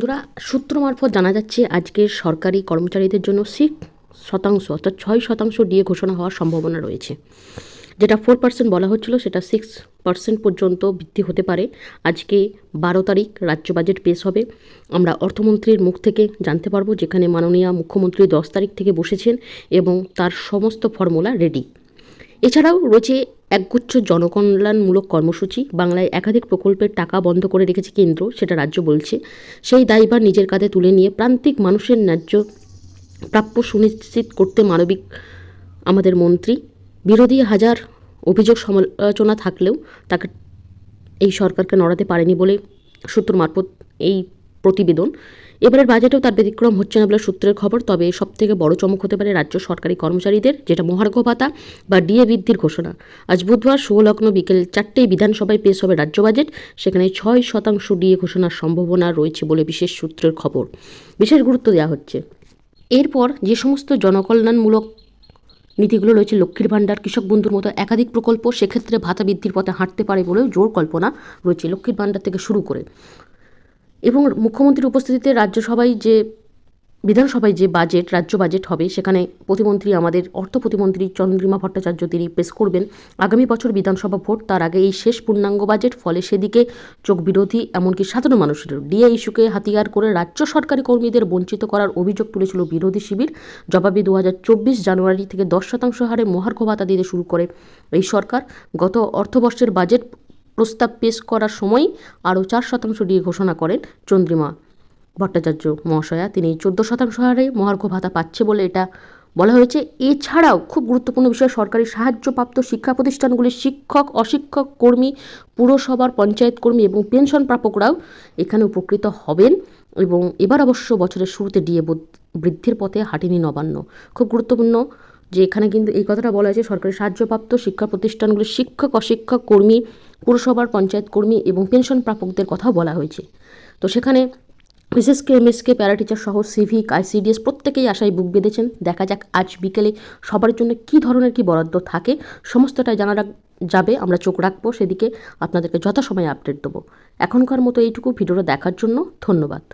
বন্ধুরা, সূত্র মারফত জানা যাচ্ছে আজকের সরকারি কর্মচারীদের জন্য সিক্স শতাংশ অর্থাৎ ছয় শতাংশ ডিএ ঘোষণা হওয়ার সম্ভাবনা রয়েছে। যেটা ফোর পার্সেন্ট বলা হচ্ছিল, সেটা সিক্স পার্সেন্ট পর্যন্ত বৃদ্ধি হতে পারে। আজকে বারো তারিখ, রাজ্য বাজেট পেশ হবে। আমরা অর্থমন্ত্রীর মুখ থেকে জানতে পারব, যেখানে মাননীয় মুখ্যমন্ত্রী দশ তারিখ থেকে বসেছেন এবং তার সমস্ত ফর্মুলা রেডি এছাড়াও রয়েছে একগুচ্ছ জনকল্যাণমূলক কর্মসূচি। বাংলায় একাধিক প্রকল্পের টাকা বন্ধ করে রেখেছে কেন্দ্র, সেটা রাজ্য বলছে। সেই দায়ভার নিজের কাঁধে তুলে নিয়ে প্রান্তিক মানুষের ন্যায্য প্রাপ্য সুনিশ্চিত করতে মানবিক আমাদের মন্ত্রী। বিরোধী হাজার অভিযোগ সমালোচনা থাকলেও তাকে এই সরকারকে নড়াতে পারেনি বলে সূত্র মারফত এই প্রতিবেদন। এবারের বাজেটেও তার ব্যতিক্রম হচ্ছে না বলে সূত্রের খবর, তবে সবথেকে বড় চমক হতে পারে রাজ্য সরকারি কর্মচারীদের, যেটা মহার্ঘ ভাতা বা ডিএ বৃদ্ধির ঘোষণা। আজ বুধবার শুভলগ্ন বিকেল চারটেই বিধানসভায় পেশ হবে রাজ্য বাজেট, সেখানে ছয় শতাংশ ডিএ ঘোষণার সম্ভাবনা রয়েছে বলে বিশেষ সূত্রের খবর। বিশেষ গুরুত্ব দেওয়া হচ্ছে। এরপর যে সমস্ত জনকল্যাণমূলক নীতিগুলো রয়েছে, লক্ষ্মীর ভাণ্ডার, কৃষক বন্ধুর মতো একাধিক প্রকল্প, সেক্ষেত্রে ভাতা বৃদ্ধির পথে হাঁটতে পারে বলেও জোর কল্পনা রয়েছে লক্ষ্মীর ভাণ্ডার থেকে শুরু করে। এবং মুখ্যমন্ত্রীর উপস্থিতিতে রাজ্যসভায় যে, বিধানসভায় যে বাজেট রাজ্য বাজেট হবে, সেখানে প্রতিমন্ত্রী আমাদের অর্থ প্রতিমন্ত্রী চন্দ্রিমা ভট্টাচার্য তিনি পেশ করবেন। আগামী বছর বিধানসভা ভোট, তার আগে এই শেষ পূর্ণাঙ্গ বাজেট ফলে সেদিকে চোখ বিরোধী এমনকি সাধারণ মানুষের। ডিএ ইস্যুকে হাতিয়ার করে রাজ্য সরকারি কর্মীদের বঞ্চিত করার অভিযোগ তুলেছিল বিরোধী শিবির। জবাবে দু হাজার চব্বিশ জানুয়ারি থেকে দশ শতাংশ হারে মহার্ঘ ভাতা দিতে শুরু করে এই সরকার। গত অর্থবর্ষের বাজেট প্রস্তাব পেশ করার সময় আরও চার শতাংশ ডিএ ঘোষণা করেন চন্দ্রিমা। ভট্টাচার্য মহাশয়া, তিনি চোদ্দ শতাংশ হারে মহার্ঘ ভাতা পাচ্ছে বলে এটা বলা হয়েছে। এছাড়াও খুব গুরুত্বপূর্ণ বিষয়, সরকারি সাহায্যপ্রাপ্ত শিক্ষা প্রতিষ্ঠানগুলির শিক্ষক, অশিক্ষক, কর্মী, পুরসভার পঞ্চায়েত কর্মী এবং পেনশন প্রাপকরাও এখানে উপকৃত হবেন এবং এবার অবশ্য বছরের শুরুতে ডিএ বৃদ্ধির পথে হাঁটেনি নবান্ন। খুব গুরুত্বপূর্ণ যে এখানে কিন্তু এই কথাটা বলা হয়েছে, সরকারি সাহায্যপ্রাপ্ত শিক্ষা প্রতিষ্ঠানগুলির শিক্ষক, অশিক্ষক, কর্মী, পুরসভার পঞ্চায়েত কর্মী এবং পেনশন প্রাপকদের কথাও বলা হয়েছে। তো সেখানে বিশেষ কে এমএসকে প্যারা টিচার সহ সিভিক আইসিডিএস প্রত্যেকেই আশায় বুক বেঁধেছেন। দেখা যাক আজ বিকেলে সবার জন্য কী ধরনের কি বরাদ্দ থাকে, সমস্তটাই জানা যাবে, আমরা চোখ রাখব, সেদিকে আপনাদেরকে যথাসময়ে আপডেট দেবো। এখনকার মতো এইটুকু ভিডিওটা দেখার জন্য ধন্যবাদ।